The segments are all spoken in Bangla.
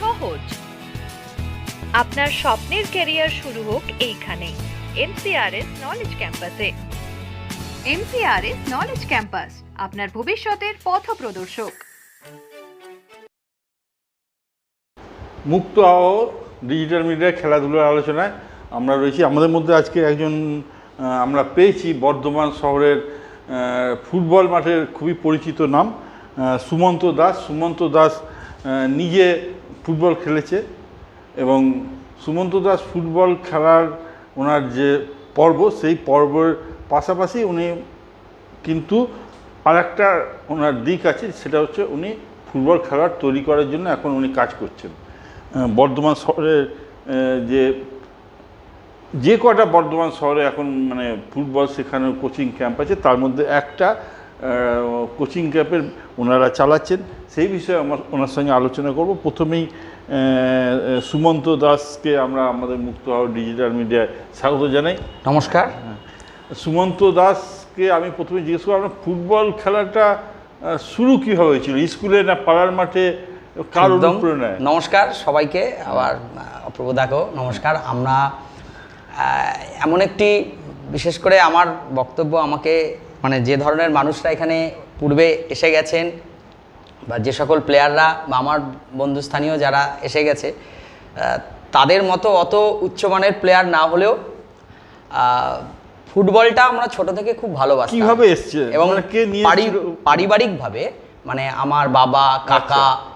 সহজ। আপনার স্বপ্নের ক্যারিয়ার শুরু হোক এইখানে, এমসিআরএস নলেজ ক্যাম্পাসে এমসিআরএস নলেজ ক্যাম্পাস আপনার ভবিষ্যতের পথ প্রদর্শক। মুক্ত ডিজিটাল মিডিয়া খেলাধুলার আলোচনায় আমরা রয়েছি। আমাদের মধ্যে আজকে একজন আমরা পেয়েছি বর্ধমান শহরের ফুটবল মাঠের খুবই পরিচিত নাম সুমন্ত দাস। সুমন্ত দাস নিজে ফুটবল খেলেছে এবং সুমন্ত দাস ফুটবল খেলার ওনার যে পর্ব, সেই পর্বের পাশাপাশি উনি কিন্তু আর একটা ওনার দিক আছে, সেটা হচ্ছে উনি ফুটবল খেলার তৈরি করার জন্য এখন উনি কাজ করছেন। বর্ধমান শহরের যে যে কটা বর্ধমান শহরে এখন মানে ফুটবল শেখানোর কোচিং ক্যাম্প আছে, তার মধ্যে একটা কোচিং ক্যাম্পের ওনারা চালাচ্ছেন। সেই বিষয়ে আমার ওনার সঙ্গে আলোচনা করব। প্রথমেই সুমন্ত দাসকে আমরা আমাদের মুক্ত হওয়া ডিজিটাল মিডিয়ায় স্বাগত জানাই। নমস্কার। সুমন্ত দাসকে আমি প্রথমে জিজ্ঞেস করব আপনার ফুটবল খেলাটা শুরু কীভাবে হয়েছিল? স্কুলে না পাড়ার মাঠে? কার অনুপ্রেরণায়? নমস্কার সবাইকে। আবার আহ, অপূর্ব দেখো নমস্কার। আমরা এমন একটি বিশেষ করে আমার বক্তব্য আমাকে মানে যে ধরনের মানুষরা এখানে পূর্বে এসে গেছেন বা যে সকল প্লেয়াররা বা আমার বন্ধুস্থানীয় যারা এসে গেছে তাদের মতো অত উচ্চমানের প্লেয়ার না হলেও ফুটবলটা আমরা ছোট থেকে খুব ভালোবাসি কীভাবে এসছে? এবং মানে পারিবারিকভাবে মানে আমার বাবা কাকা আচ্ছা।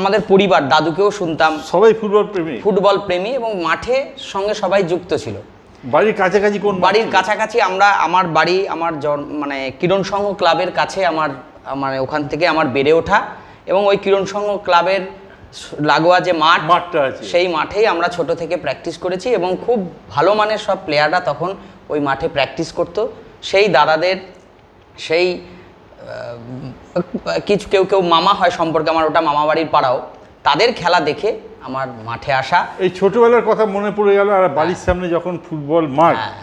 আমাদের পরিবার দাদুকেও শুনতাম। সবাই ফুটবল প্রেমী? ফুটবল প্রেমী এবং মাঠে সঙ্গে সবাই যুক্ত ছিল। বাড়ির কাছাকাছি কোন বাড়ির কাছাকাছি আমরা আমার বাড়ি আমার জন- মানে কিরণ সংঘ ক্লাবের কাছে আমার মানে ওখান থেকে আমার বেড়ে ওঠা এবং ওই কিরণ সংঘ ক্লাবের লাগোয়া যে মাঠ মাঠটা আছে। সেই মাঠেই আমরা ছোট থেকে প্র্যাকটিস করেছি এবং খুব ভালো মানের সব প্লেয়াররা তখন ওই মাঠে প্র্যাকটিস করত সেই দাদাদের সেই কিছু কেউ কেউ মামা হয় সম্পর্কে আমার ওটা মামা বাড়ির পাড়াও তাদের খেলা দেখে আমার মাঠে আসা। এই ছোটবেলার কথা মনে পড়ে গেল আর বাড়ির সামনে যখন ফুটবল মাঠ হ্যাঁ।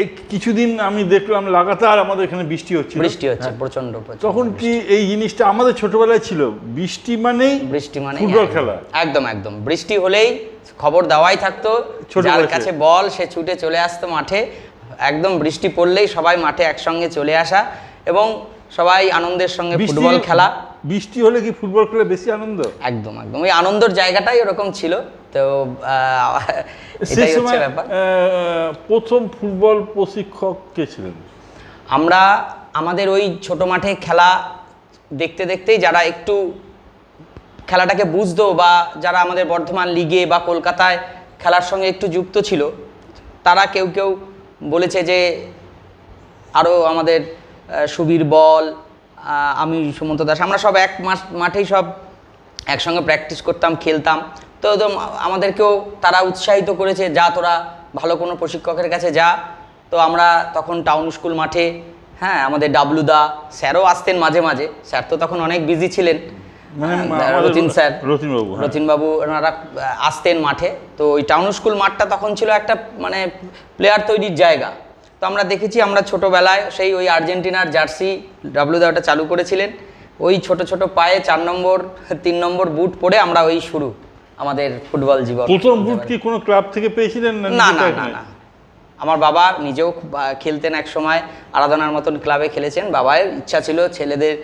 এই কিছুদিন আমি দেখলাম লাগাতার আমাদের এখানে বৃষ্টি হচ্ছে বৃষ্টি হচ্ছে প্রচণ্ড প্রচণ্ড তখন কি এই জিনিসটা আমাদের ছোটবেলায় ছিল? বৃষ্টি মানেই বৃষ্টি মানে ফুটবল খেলা। একদম একদম। বৃষ্টি হলেই খবর দেওয়াই থাকতো যার কাছে বল সে ছুটে চলে আসতো মাঠে। একদম বৃষ্টি পড়লেই সবাই মাঠে একসঙ্গে চলে আসা এবং সবাই আনন্দের সঙ্গে ফুটবল খেলা। বৃষ্টি হলে কি ফুটবল খেলে বেশি আনন্দ? একদম একদম। ওই আনন্দর জায়গাটাই ওরকম ছিল। তো সেই সময় ব্যাপার। প্রথম ফুটবল প্রশিক্ষক কে ছিলেন? আমরা আমাদের ওই ছোট মাঠে খেলা দেখতে দেখতেই যারা একটু খেলাটাকে বুঝতো বা যারা আমাদের বর্ধমান লিগে বা কলকাতায় খেলার সঙ্গে একটু যুক্ত ছিল তারা কেউ কেউ বলেছে যে আরও আমাদের সুবীর বল আমি সুমন্ত দাস। আমরা সব এক মাস মাঠেই সব একসঙ্গে প্র্যাকটিস করতাম খেলতাম। তো একদম আমাদেরকেও তারা উৎসাহিত করেছে যা তোরা ভালো কোনো প্রশিক্ষকের কাছে যা। তো আমরা তখন টাউন স্কুল মাঠে হ্যাঁ আমাদের ডাবলুদা স্যারও আসতেন মাঝে মাঝে। স্যার তো তখন অনেক বিজি ছিলেন। মানে আমাদের রতিন স্যার। রতিনবাবু, হ্যাঁ। রতিনবাবু ওনারা আসতেন মাঠে। তো ওই টাউন স্কুল মাঠটা তখন ছিল একটা মানে প্লেয়ার তৈরির জায়গা। তো আমরা দেখেছি আমরা ছোটোবেলায় সেই ওই আর্জেন্টিনার জার্সি ডাব্লিউ ওটা চালু করেছিলেন। ওই ছোট ছোট পায়ে চার নম্বর তিন নম্বর বুট পরে আমরা ওই শুরু আমাদের ফুটবল জীবন। প্রথম বুট কি কোনো ক্লাব থেকে পেয়েছিলেন না না না না আমার বাবা নিজেও খেলতেন এক সময় আরাধনার মতন ক্লাবে খেলেছেন। বাবার ইচ্ছা ছিল ছেলেদের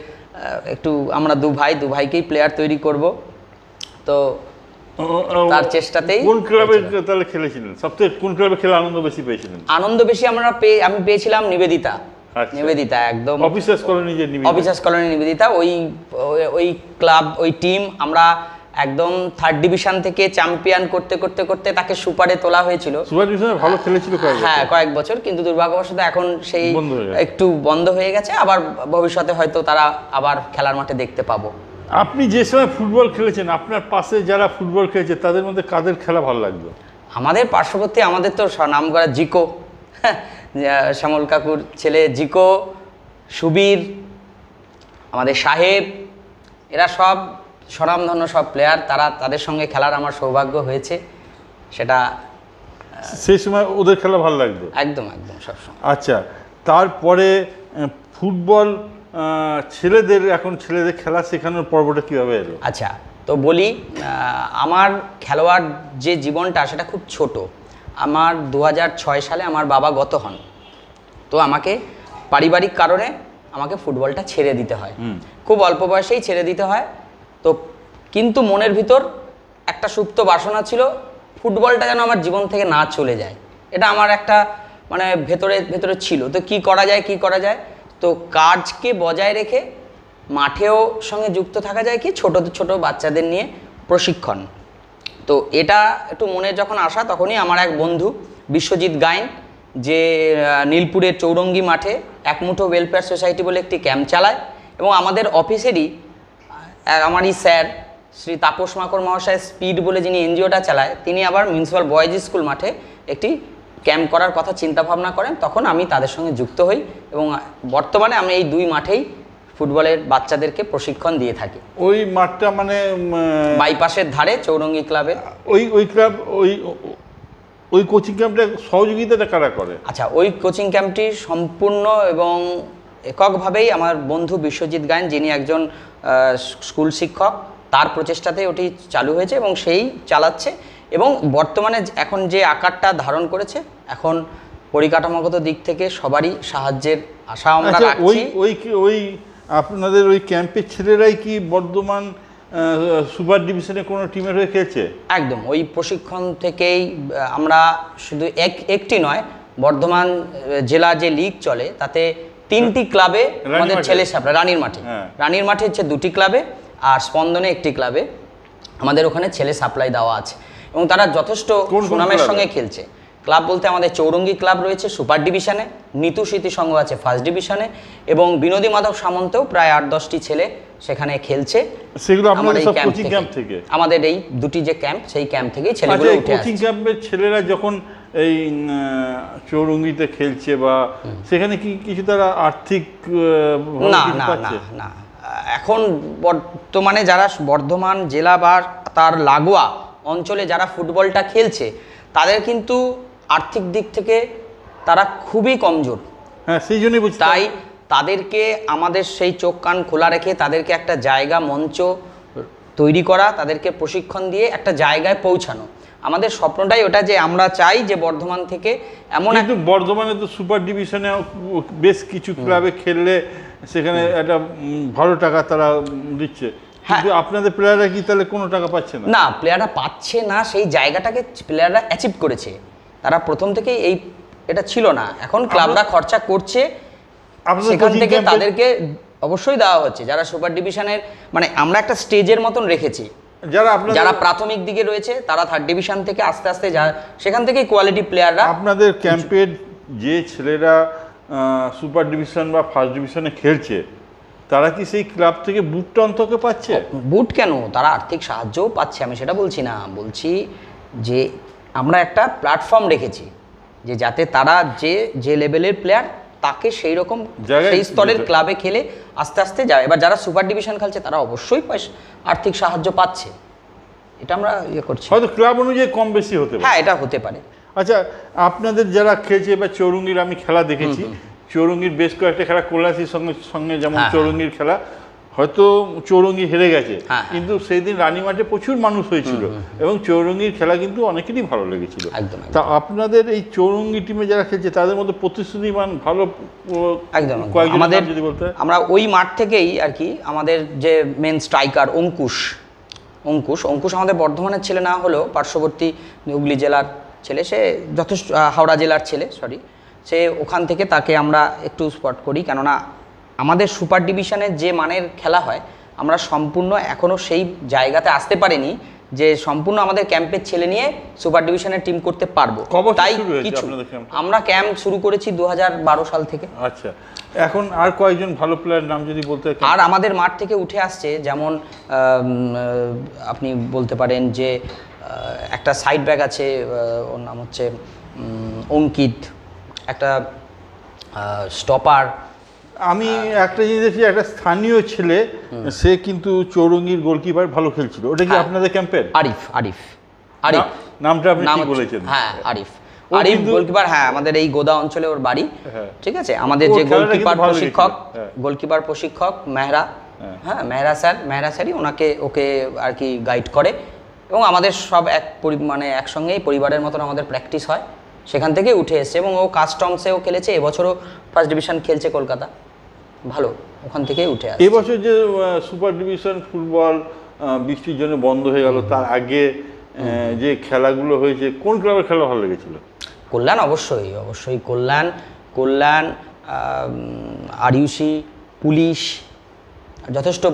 একটু আমরা দু ভাই দু ভাইকেই প্লেয়ার তৈরি করব। তো তার চেষ্টাতেই কোন ক্লাবে। তাহলে খেলেছিলেন সবথেকে কোন ক্লাবে খেলে আনন্দ বেশি পেয়েছিলেন আনন্দ বেশি আমরা পেয়ে আমি পেয়েছিলাম নিবেদিতা আচ্ছা। নিবেদিতা একদম অফিসার্স কলোনি যে অফিসার্স কলোনি নিবেদিতা ওই ওই- ক্লাব ওই টিম আমরা একদম থার্ড ডিভিশন থেকে চ্যাম্পিয়ন করতে করতে করতে তাকে সুপারে তোলা হয়েছিল সুপার ডিভিশনে ভালো খেলেছিল। হ্যাঁ কয়েক বছর কিন্তু দুর্ভাগ্যবশত এখন সেই। একটু বন্ধ হয়ে গেছে আবার ভবিষ্যতে হয়তো তারা আবার খেলার মাঠে দেখতে পাবো আপনি যে সময় ফুটবল খেলেছেন আপনার পাশে যারা ফুটবল খেলেছে তাদের মধ্যে কাদের খেলা ভালো লাগতো আমাদের পার্শ্ববর্তী আমাদের তো নাম করা জিকো। হ্যাঁ, শ্যামল কাকুর ছেলে জিকো সুবীর আমাদের সাহেব এরা সব স্বনামধন্য সব প্লেয়ার তারা তাদের সঙ্গে খেলার আমার সৌভাগ্য হয়েছে। সেটা সেই সময় ওদের খেলা ভালো লাগতো একদম একদম সবসময়। আচ্ছা তারপরে ফুটবল ছেলেদের এখন ছেলেদের খেলা শেখানোর পর্বটা কীভাবে এলো? আচ্ছা তো বলি আমার খেলোয়াড় যে জীবনটা সেটা খুব ছোট। আমার দু হাজার ছয় সালে আমার বাবা গত হন। তো আমাকে পারিবারিক কারণে আমাকে ফুটবলটা ছেড়ে দিতে হয়। খুব অল্প বয়সেই ছেড়ে দিতে হয়। তো কিন্তু মনের ভিতর একটা সুপ্ত বাসনা ছিল ফুটবলটা যেন আমার জীবন থেকে না চলে যায়। এটা আমার একটা মানে ভেতরে ভেতরে ছিল। তো কি করা যায় কি করা যায়? তো কাজকে বজায় রেখে মাঠেও সঙ্গে যুক্ত থাকা যায় কি? ছোট ছোট বাচ্চাদের নিয়ে প্রশিক্ষণ। তো এটা একটু মনে যখন আসা, তখনই আমার এক বন্ধু বিশ্বজিৎ গাইন যে নীলপুরের চৌরঙ্গি মাঠে একমুঠো ওয়েলফেয়ার সোসাইটি বলে একটি ক্যাম্প চালায় এবং আমাদের অফিসেরই আমারই স্যার, শ্রী তাপস মাকর মহাশয় স্পিড বলে যিনি এনজিওটা চালায়, তিনি আবার মিউনিসিপ্যাল বয়েজ স্কুল মাঠে একটি ক্যাম্প করার কথা চিন্তা ভাবনা করেন তখন আমি তাদের সঙ্গে যুক্ত হই এবং বর্তমানে আমি এই দুই মাঠেই ফুটবলের বাচ্চাদেরকে প্রশিক্ষণ দিয়ে থাকি। ওই মাঠটা মানে বাইপাসের ধারে চৌরঙ্গি ক্লাবে। ওই ওই ক্লাব ওই ওই কোচিং ক্যাম্পটা সহযোগিতাটা কারা করে? আচ্ছা ওই কোচিং ক্যাম্পটি সম্পূর্ণ এবং এককভাবেই আমার বন্ধু বিশ্বজিৎ গায়ন যিনি একজন স্কুল শিক্ষক তার প্রচেষ্টাতে ওটি চালু হয়েছে এবং সেই চালাচ্ছে। এবং বর্তমানে এখন যে আকারটা ধারণ করেছে এখন পরিকাঠামোগত দিক থেকে সবারই সাহায্যের আশা আমরা আচ্ছা ওই ওই ওই আপনাদের ওই ক্যাম্পের ছেলেরাই কি বর্ধমান সুপার ডিভিশনে কোনো টিমের হয়ে খেলছে? একদম ওই প্রশিক্ষণ থেকেই আমরা শুধু এক একটি নয় বর্ধমান জেলা যে লিগ চলে তাতে তিনটি ক্লাবে আমাদের ছেলে সাপড়া রানীর মাঠে। হ্যাঁ। রানীর মাঠে হচ্ছে দুটি ক্লাবে আর স্পন্দনে একটি ক্লাবে আমাদের ওখানে ছেলে সাপ্লাই দেওয়া আছে। এবং তারা যথেষ্ট সুনামের সঙ্গে খেলছে। ক্লাব বলতে আমাদের চৌরঙ্গি ক্লাব রয়েছে সুপার ডিভিশনে নিতু স্মৃতি সংঘ আছে ফার্স্ট ডিভিশনে এবং বিনোদী মাধব সামন্তেও প্রায় আট দশটি ছেলে সেখানে খেলছে সেগুলো ক্যাম্প থেকে। আমাদের এই দুটি যে ক্যাম্প সেই ক্যাম্প থেকেই আচ্ছা ছেলেগুলো উঠে কোচিং ক্যাম্পের ছেলেরা যখন এই চৌরঙ্গিতে খেলছে বা সেখানে কি কিছু তারা আর্থিক না না না না। এখন বর্তমানে যারা বর্ধমান জেলা বা তার লাগোয়া অঞ্চলে যারা ফুটবলটা খেলছে তাদের কিন্তু আর্থিক দিক থেকে তারা খুবই কমজোর। হ্যাঁ সেই জন্যই বলছি তাই তাদেরকে আমাদের সেই চোখ কান খোলা রেখে তাদেরকে একটা জায়গা মঞ্চ তৈরি করা তাদেরকে প্রশিক্ষণ দিয়ে একটা জায়গায় পৌঁছানো। আমাদের স্বপ্নটাই ওটা যে আমরা চাই যে বর্ধমান থেকে এমন এক কিন্তু বর্ধমানে তো সুপার ডিভিশনে বেশ কিছু ক্লাবে খেললে সেখানে একটা ভালো টাকা তারা দিচ্ছে। কিন্তু আপনাদের প্লেয়াররা কি তাহলে কোনো টাকা পাচ্ছে না? না প্লেয়াররা পাচ্ছে না সেই জায়গাটাকে প্লেয়াররা অ্যাচিভ করেছে। তারা প্রথম থেকেই এই এটা ছিল না। এখন ক্লাবরা খরচা করছে সেখান থেকে তাদেরকে অবশ্যই দেওয়া হচ্ছে। যারা সুপার ডিভিশনের মানে আমরা একটা স্টেজের মতন রেখেছি। যারা যারা প্রাথমিক দিকে রয়েছে তারা থার্ড ডিভিশন থেকে আস্তে আস্তে যা সেখান থেকেই কোয়ালিটি প্লেয়াররা আপনাদের ক্যাম্পের যে ছেলেরা সুপার ডিভিশন বা ফার্স্ট ডিভিশনে খেলছে তারা কি সেই ক্লাব থেকে বুটটা অন্তকে পাচ্ছে? বুট কেন? তারা আর্থিক সাহায্যও পাচ্ছে আমি সেটা বলছি না। বলছি যে আমরা একটা প্ল্যাটফর্ম রেখেছি যে যাতে তারা যে যে লেভেলের প্লেয়ার তাকে সেই রকম সেই স্তরের ক্লাবে খেলে আস্তে আস্তে যায়। এবার যারা সুপার ডিভিশন খেলছে তারা অবশ্যই আর্থিক সাহায্য পাচ্ছে। এটা আমরা ইয়ে করছি। হয়তো ক্লাব অনুযায়ী কম বেশি হতে পারে। হ্যাঁ এটা হতে পারে। আচ্ছা আপনাদের যারা খেলছে এবার চৌরঙ্গির আমি খেলা দেখেছি। চৌরঙ্গির বেশ কয়েকটা খেলা কৈলাসির সঙ্গে সঙ্গে যেমন হ্যাঁ, চৌরঙ্গির খেলা হয়তো চৌরঙ্গি হেরে গেছে হ্যাঁ, কিন্তু সেই দিন রানী মাঠে প্রচুর মানুষ হয়েছিল এবং চৌরঙ্গির খেলা কিন্তু অনেকেরই ভালো লেগেছিল। তা আপনাদের এই চৌরঙ্গি টিমে যারা খেলছে তাদের মধ্যে প্রতিশ্রুতিমান ভালো একদম। আমাদের যদি বলতে হয়। আমরা ওই মাঠ থেকেই আর কি আমাদের যে মেন স্ট্রাইকার অঙ্কুশ অঙ্কুশ অঙ্কুশ আমাদের বর্ধমানের ছেলে না হলেও পার্শ্ববর্তী হুগলি জেলার ছেলে সে যথেষ্ট হাওড়া জেলার ছেলে সরি সে ওখান থেকে তাকে আমরা একটু স্পট করি। কেননা আমাদের সুপার ডিভিশনের যে মানের খেলা হয় আমরা সম্পূর্ণ এখনও সেই জায়গাতে আসতে পারিনি যে সম্পূর্ণ আমাদের ক্যাম্পের ছেলে নিয়ে সুপার ডিভিশনের টিম করতে পারব। তাই কিছু আমরা ক্যাম্প শুরু করেছি দু হাজার বারো সাল থেকে। আচ্ছা এখন আর কয়েকজন ভালো প্লেয়ার নাম যদি বলতে আর আমাদের মাঠ থেকে উঠে আসছে যেমন আপনি বলতে পারেন যে একটা সাইড ব্যাগ আছে ওর নাম হচ্ছে অঙ্কিত। একটা স্টপার আমি একটা জিনিস দেখছি একটা স্থানীয় ছেলে সে কিন্তু চৌরঙ্গির গোলকিপার ভালো খেলছিল। ওটা কি হ্যাঁ। আপনাদের ক্যাম্পের আরিফ আরিফ আরিফ। নামটা আপনি ঠিক বলেছেন। হ্যাঁ আরিফ। আরিফ গোলকিপার হ্যাঁ আমাদের এই গোদা অঞ্চলে ওর বাড়ি। হ্যাঁ। ঠিক আছে? আমাদের যে গোলকিপার প্রশিক্ষক হ্যাঁ। গোলকিপার প্রশিক্ষক মেহরা। হ্যাঁ। হ্যাঁ মেহরা স্যার মেহরা স্যারই ওনাকে ওকে আর কি গাইড করে। এবং আমাদের সব এক পরি- মানে একসঙ্গেই পরিবারের মতন আমাদের প্র্যাকটিস হয়। সেখান থেকে উঠে এসছে এবং ও কাস্টমসেও খেলেছে এবছরও ফার্স্ট ডিভিশন খেলছে কলকাতা। ভালো ওখান থেকেই উঠে আসে এবছর যে সুপার ডিভিশন ফুটবল বৃষ্টির জন্য বন্ধ হয়ে গেল তার আগে যে খেলাগুলো হয়েছে কোন ক্লাবের খেলা ভালো লেগেছিল? কল্যাণ অবশ্যই অবশ্যই কল্যাণ কল্যাণ আরইউসি পুলিশ যথেষ্ট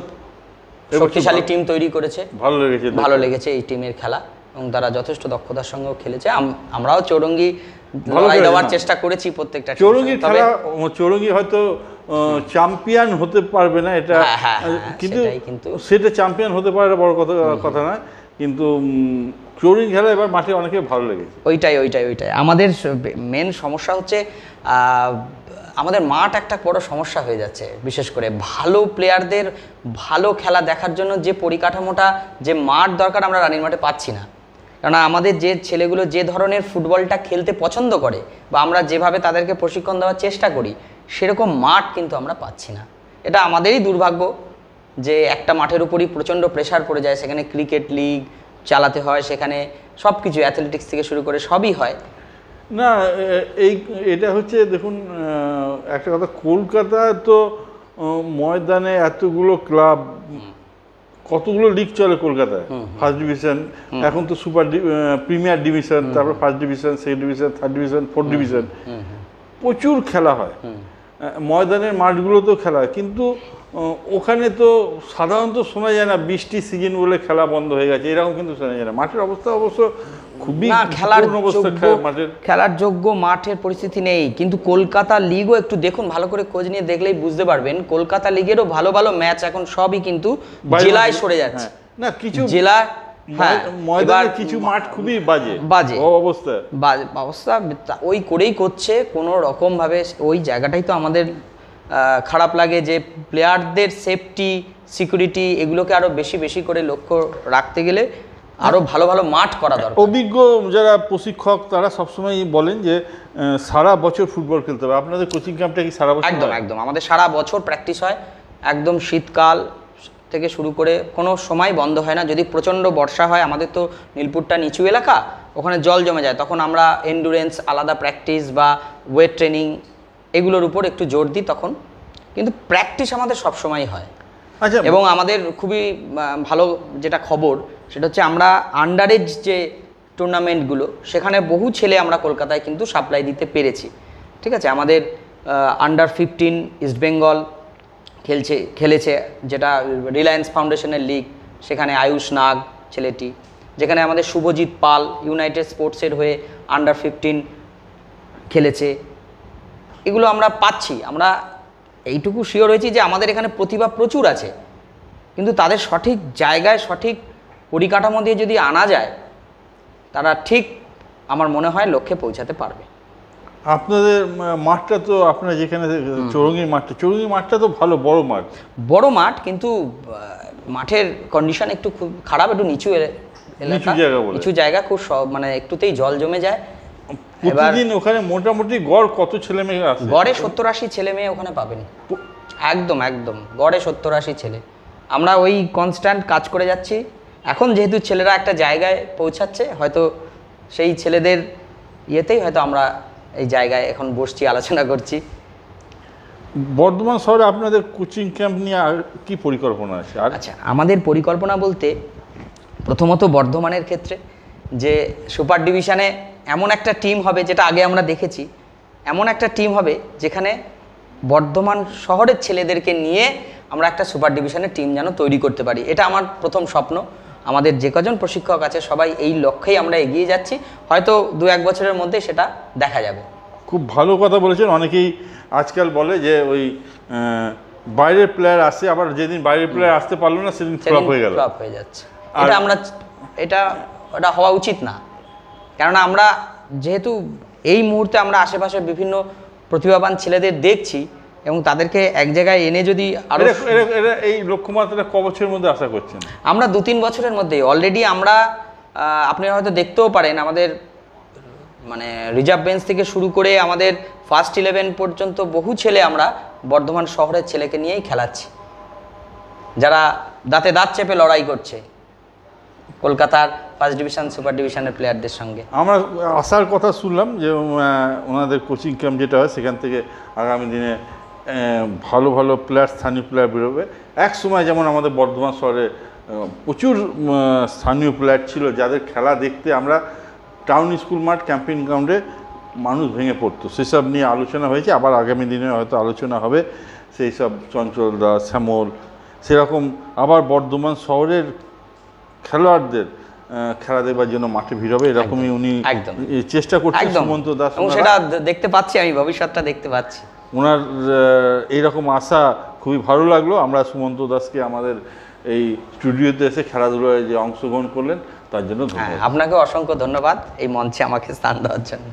শক্তিশালী টিম তৈরি করেছে। ভালো লেগেছে ভালো লেগেছে এই টিমের খেলা। এবং তারা যথেষ্ট দক্ষতার সঙ্গেও খেলেছে। আমরাও চৌরঙ্গি লড়াই দেওয়ার চেষ্টা করেছি প্রত্যেকটা। তবে খেলা চৌরঙ্গি হয়তো চ্যাম্পিয়ন হতে পারবে না এটা হ্যাঁ, হ্যাঁ, হ্যাঁ, কিন্তু। সেটা চ্যাম্পিয়ন হতে পারে বড় কথা কথা নয়। কিন্তু চৌরঙ্গি খেলা এবার মাঠে অনেকে ভালো লেগেছে। ওইটাই ওইটাই ওইটাই। আমাদের মেন সমস্যা হচ্ছে আমাদের মাঠ একটা বড় সমস্যা হয়ে যাচ্ছে। বিশেষ করে ভালো প্লেয়ারদের ভালো খেলা দেখার জন্য যে পরিকাঠামোটা যে মাঠ দরকার আমরা রানীর মাঠে পাচ্ছি না। কারণ আমাদের যে ছেলেগুলো যে ধরনের ফুটবলটা খেলতে পছন্দ করে বা আমরা যেভাবে তাদেরকে প্রশিক্ষণ দেওয়ার চেষ্টা করি সেরকম মাঠ কিন্তু আমরা পাচ্ছি না। এটা আমাদেরই দুর্ভাগ্য যে একটা মাঠের উপরই প্রচণ্ড প্রেশার পড়ে যায় সেখানে ক্রিকেট লিগ চালাতে হয় সেখানে সব কিছু অ্যাথলেটিক্স থেকে শুরু করে সবই হয়। না এই এটা হচ্ছে দেখুন একটা কথা কলকাতায় তো ময়দানে এতগুলো ক্লাব কতগুলো লিগ চলে কলকাতায়? ফার্স্ট ডিভিশন এখন তো সুপার প্রিমিয়ার ডিভিশন তারপর first division second division third division fourth division প্রচুর খেলা হয়। ময়দানের মাঠগুলোতেও খেলা হয়। কিন্তু ওখানে তো সাধারণত শোনা যায় না বৃষ্টি সিজন বলে খেলা বন্ধ হয়ে গেছে। এরকম কিন্তু শোনা যায় না। মাঠের অবস্থা অবশ্য খুবই খেলার অবস্থা যোগ্য মাঠের। খেলার যোগ্য মাঠের পরিস্থিতি নেই। কিন্তু কলকাতা লিগও একটু দেখুন ভালো করে খোঁজ নিয়ে দেখলেই বুঝতে পারবেন কলকাতা লিগেরও ভালো ভালো ম্যাচ এখন সবই কিন্তু জেলায় সরে যাচ্ছে। হ্যাঁ। না কিছু জেলা ময়দানে কিছু মাঠ খুবই বাজে। বাজে। ও অবস্থা। বা- অবস্থা ওই করেই করছে কোনো রকমভাবে ওই জায়গাটাই তো আমাদের খারাপ লাগে যে প্লেয়ারদের সেফটি সিকিউরিটি এগুলোকে আরও বেশি বেশি করে লক্ষ্য রাখতে গেলে আরও ভালো ভালো মাঠ করা দরকার। অভিজ্ঞ যারা প্রশিক্ষক তারা সবসময় বলেন যে সারা বছর ফুটবল খেলতে হবে। আপনাদের কোচিং ক্যাম্পটা কি সারা বছর একদম একদম। আমাদের সারা বছর প্র্যাকটিস হয় একদম শীতকাল থেকে শুরু করে কোনো সময় বন্ধ হয় না। যদি প্রচণ্ড বর্ষা হয় আমাদের তো নীলপুরটা নিচু এলাকা ওখানে জল জমে যায়। তখন আমরা এন্ডুরেন্স আলাদা প্র্যাকটিস বা ওয়েট ট্রেনিং এগুলোর উপর একটু জোর দিই তখন। কিন্তু প্র্যাকটিস আমাদের সবসময় হয়। আচ্ছা। এবং আমাদের খুবই ভালো যেটা খবর সেটা হচ্ছে আমরা আন্ডারেজ যে টুর্নামেন্টগুলো সেখানে বহু ছেলে আমরা কলকাতায় কিন্তু সাপ্লাই দিতে পেরেছি। ঠিক আছে? আমাদের আন্ডার ফিফটিন ইস্টবেঙ্গল খেলছে, খেলেছে, যেটা রিলায়েন্স ফাউন্ডেশনের লিগ সেখানে আয়ুষ নাগ ছেলেটি, যেখানে আমাদের শুভজিৎ পাল ইউনাইটেড স্পোর্টসের হয়ে আন্ডার ফিফটিন খেলেছে। এগুলো আমরা পাচ্ছি, আমরা এইটুকু শিওর হয়েছি যে আমাদের এখানে প্রতিভা প্রচুর আছে, কিন্তু তাদের সঠিক জায়গায়, সঠিক পরিকাঠামো দিয়ে যদি আনা যায়, তারা ঠিক আমার মনে হয় লক্ষ্যে পৌঁছাতে পারবে। আপনাদের মাঠটা তো আপনারা যেখানে চৌরঙ্গির মাঠটা চৌরঙ্গির মাঠটা তো ভালো বড় মাঠ। বড় মাঠ কিন্তু মাঠের কন্ডিশন একটু খুব খারাপ একটু নিচু এলা- এলাকা। জায়গা নিচু জায়গা খুব সব মানে একটুতেই জল জমে যায়। প্রতিদিন ওখানে মোটামুটি গড় কত ছেলে মেয়ে আছে? গড়ে সত্তর আশি ছেলে মেয়ে ওখানে পাবেন। একদম একদম গড়ে সত্তর আশি ছেলে। আমরা ওই কনস্ট্যান্ট কাজ করে যাচ্ছি। এখন যেহেতু ছেলেরা একটা জায়গায় পৌঁছাচ্ছে হয়তো সেই ছেলেদের ইয়েতেই হয়তো আমরা এই জায়গায় এখন বসছি আলোচনা করছি। বর্ধমান শহরে আপনাদের কোচিং ক্যাম্প নিয়ে আর কি পরিকল্পনা আছে? আর আচ্ছা আমাদের পরিকল্পনা বলতে প্রথমত বর্ধমানের ক্ষেত্রে যে সুপার ডিভিশনে এমন একটা টিম হবে যেটা আগে আমরা দেখেছি এমন একটা টিম হবে যেখানে বর্ধমান শহরের ছেলেদেরকে নিয়ে আমরা একটা সুপার ডিভিশনের টিম যেন তৈরি করতে পারি। এটা আমার প্রথম স্বপ্ন। আমাদের যে কজন প্রশিক্ষক আছে সবাই এই লক্ষ্যেই আমরা এগিয়ে যাচ্ছি। হয়তো দু এক বছরের মধ্যে সেটা দেখা যাবে। খুব ভালো কথা বলেছেন। অনেকেই আজকাল বলে যে ওই বাইরের প্লেয়ার আসে আবার যেদিন বাইরের প্লেয়ার আসতে পারল না সেদিন ফ্লপ হয়ে গেল। ফ্লপ হয়ে যাচ্ছে। এটা আমরা এটা এটা হওয়া উচিত না। কেননা আমরা যেহেতু এই মুহূর্তে আমরা আশেপাশে বিভিন্ন প্রতিভাবান ছেলেদের দেখছি এবং তাদেরকে এক জায়গায় এনে যদি আরও এই লক্ষ্যমাত্রাটা ক বছরের মধ্যে আশা করছেন? আমরা দু তিন বছরের মধ্যেই। অলরেডি আমরা আপনি হয়তো দেখতেও পারেন আমাদের মানে রিজার্ভ বেঞ্চ থেকে শুরু করে আমাদের ফার্স্ট ইলেভেন পর্যন্ত বহু ছেলে আমরা বর্ধমান শহরের ছেলেকে নিয়েই খেলাচ্ছি। যারা দাঁতে দাঁত চেপে লড়াই করছে কলকাতার ফার্স্ট ডিভিশন সুপার ডিভিশনের প্লেয়ারদের সঙ্গে। আমরা আসার কথা শুনলাম যে ওনাদের কোচিং ক্যাম্প যেটা হয় সেখান থেকে আগামী দিনে ভালো ভালো প্লেয়ার স্থানীয় প্লেয়ার বেরোবে। এক সময় যেমন আমাদের বর্ধমান শহরে প্রচুর স্থানীয় প্লেয়ার ছিল যাদের খেলা দেখতে আমরা টাউন স্কুল মাঠ ক্যাম্পিং গ্রাউন্ডে মানুষ ভেঙে পড়তো। সেসব নিয়ে আলোচনা হয়েছে আবার আগামী দিনে হয়তো আলোচনা হবে। সেই সব চঞ্চল দাস শ্যামল সেরকম আবার বর্ধমান শহরের খেলোয়াড়দের খেলা দেখবার জন্য মাঠে ভিড় হবে এরকমই উনি। চেষ্টা করছেন সুমন্ত দাস সেটা দেখতে পাচ্ছি আমি ভবিষ্যৎটা দেখতে পাচ্ছি। ওনার এইরকম আশা খুবই ভালো লাগল। আমরা সুমন্ত দাসকে আমাদের এই স্টুডিওতে এসে খেলাধুলায় যে অংশগ্রহণ করলেন, তার জন্য হ্যাঁ আপনাকে অসংখ্য ধন্যবাদ এই মঞ্চে আমাকে স্থান দেওয়ার জন্য।